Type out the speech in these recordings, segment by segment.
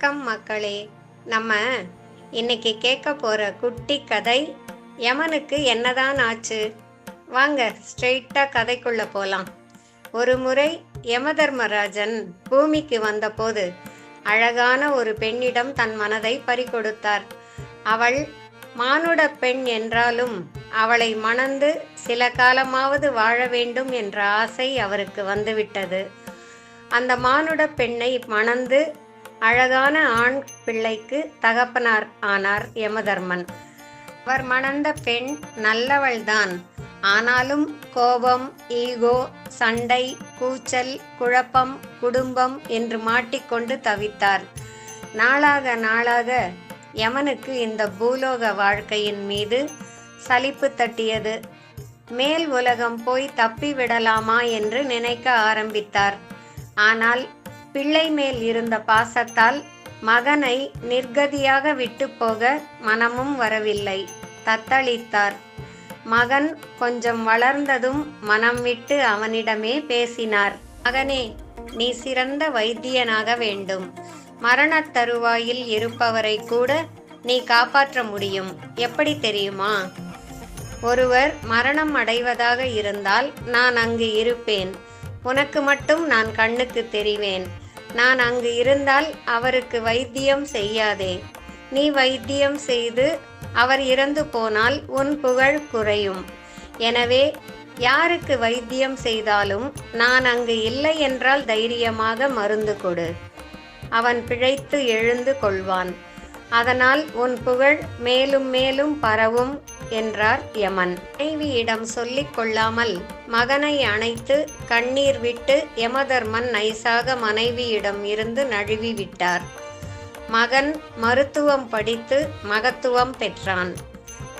வணக்கம் மக்களே. நம்ம இன்னைக்கு கேட்க போற குட்டி கதை யமனுக்கு என்னதான் ஆச்சு? வாங்க ஸ்ட்ரெயிட்டா கதைக்குள்ள போலாம். ஒரு முறை யமதர்மராஜன் பூமிக்கு வந்தபோது அழகான ஒரு பெண்ணிடம் தன் மனதை பறிகொடுத்தார். அவள் மானுட பெண் என்றாலும் அவளை மணந்து சில காலமாவது வாழ வேண்டும் என்ற ஆசை அவருக்கு வந்துவிட்டது. அந்த மானுட பெண்ணை மணந்து அழகான ஆண் பிள்ளைக்கு தகப்பனார் ஆனார் யமதர்மன். அவர் மணந்த பெண் நல்லவள்தான். ஆனாலும் கோபம் ஈகோ சண்டை கூச்சல் குழப்பம் குடும்பம் என்று மாட்டிக்கொண்டு தவித்தார். நாளாக நாளாக யமனுக்கு இந்த பூலோக வாழ்க்கையின் மீது சலிப்பு தட்டியது. மேல் உலகம் போய் தப்பி விடலாமா என்று நினைக்க ஆரம்பித்தார். ஆனால் பிள்ளை மேல் இருந்த பாசத்தால் மகனை நிர்கதியாக விட்டு போக மனமும் வரவில்லை. தத்தளித்தார். மகன் கொஞ்சம் வளர்ந்ததும் மனம் விட்டு அவனிடமே பேசினார். மகனே நீ சிறந்த வைத்தியனாக வேண்டும். மரணத் தருவாயில் இருப்பவரை கூட நீ காப்பாற்ற முடியும். எப்படி தெரியுமா? ஒருவர் மரணம் அடைவதாக இருந்தால் நான் அங்கு இருப்பேன். உனக்கு மட்டும் நான் கண்ணுக்கு தெரிவேன். நான் அங்கு இருந்தால் அவருக்கு வைத்தியம் செய்யாதே. நீ வைத்தியம் செய்து அவர் இறந்து போனால் உன் புகழ் குறையும். எனவே யாருக்கு வைத்தியம் செய்தாலும் நான் அங்கு இல்லை என்றால் தைரியமாக மருந்து கொடு. அவன் பிழைத்து எழுந்து கொள்வான். அதனால் உன் புகழ் மேலும் மேலும் பரவும். என்றார் யமன். மனைவியிடம் சொல்லிக் கொள்ளாமல் மகனை அணைத்து கண்ணீர் விட்டு யமதர்மன் நைசாக மனைவியிடம் இருந்து நழுவி விட்டார். மகன் மருத்துவம் படித்து மகத்துவம் பெற்றான்.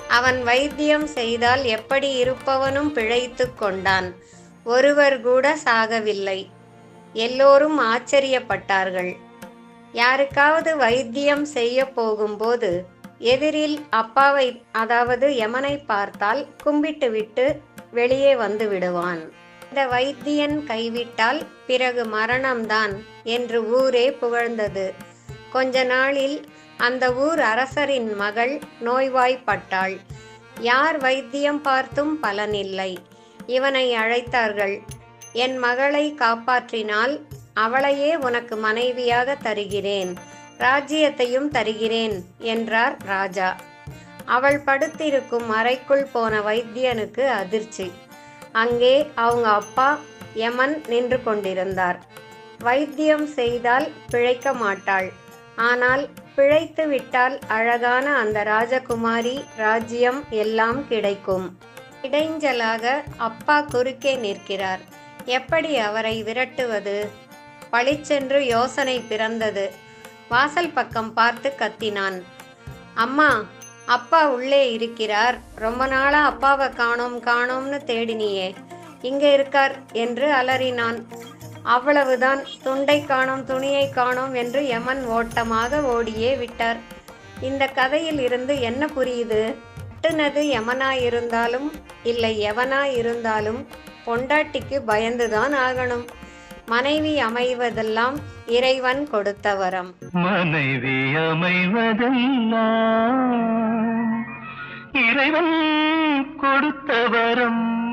அவன் வைத்தியம் செய்தால் எப்படி இருப்பவனும் பிழைத்து கொண்டான். ஒருவர் கூட சாகவில்லை. எல்லோரும் ஆச்சரியப்பட்டார்கள். யாருக்காவது வைத்தியம் செய்ய போகும்போது எதிரில் அப்பாவை அதாவது யமனை பார்த்தால் கும்பிட்டு விட்டு வெளியே வந்து விடுவான். இந்த வைத்தியன் கைவிட்டால் பிறகு மரணம்தான் என்று ஊரே புகழ்ந்தது. கொஞ்ச நாளில் அந்த ஊர் அரசரின் மகள் நோய்வாய்ப்பட்டாள். யார் வைத்தியம் பார்த்தும் பலனில்லை. இவனை அழைத்தார்கள். என் மகளை காப்பாற்றினால் அவளையே உனக்கு மனைவியாக தருகிறேன். ராஜ்யத்தையும் தருகிறேன் என்றார் ராஜா. அவள் படுத்திருக்கும் அறைக்குள் போன வைத்தியனுக்கு அதிர்ச்சி. அங்கே அவங்க அப்பா யமன் நின்று கொண்டிருந்தார். வைத்தியம் செய்தால் பிழைக்க மாட்டாள். ஆனால் பிழைத்து விட்டால் அழகான அந்த ராஜகுமாரி ராஜ்யம் எல்லாம் கிடைக்கும். இடைஞ்சலாக அப்பா குறுக்கே நிற்கிறார். எப்படி அவரை விரட்டுவது? பளிச்சென்று யோசனை பிறந்தது. வாசல் பக்கம் பார்த்து கத்தினான். அம்மா அப்பா உள்ளே இருக்கிறார். ரொம்ப நாளா அப்பாவை காணோம் காணோம்னு தேடினியே. இங்க இருக்கார் என்று அலறினான். அவ்வளவுதான். துண்டை காணோம் துணியை காணோம் என்று யமன் ஓட்டமாக ஓடியே விட்டார். இந்த கதையில் இருந்து என்ன புரியுது? கட்டுனது எமனாயிருந்தாலும் இல்லை எவனா இருந்தாலும் பொண்டாட்டிக்கு பயந்துதான் ஆகணும். மனைவி அமைவதெல்லாம் இறைவன் கொடுத்த வரம். மனைவி அமைவதெல்லாம் இறைவன் கொடுத்த வரம்.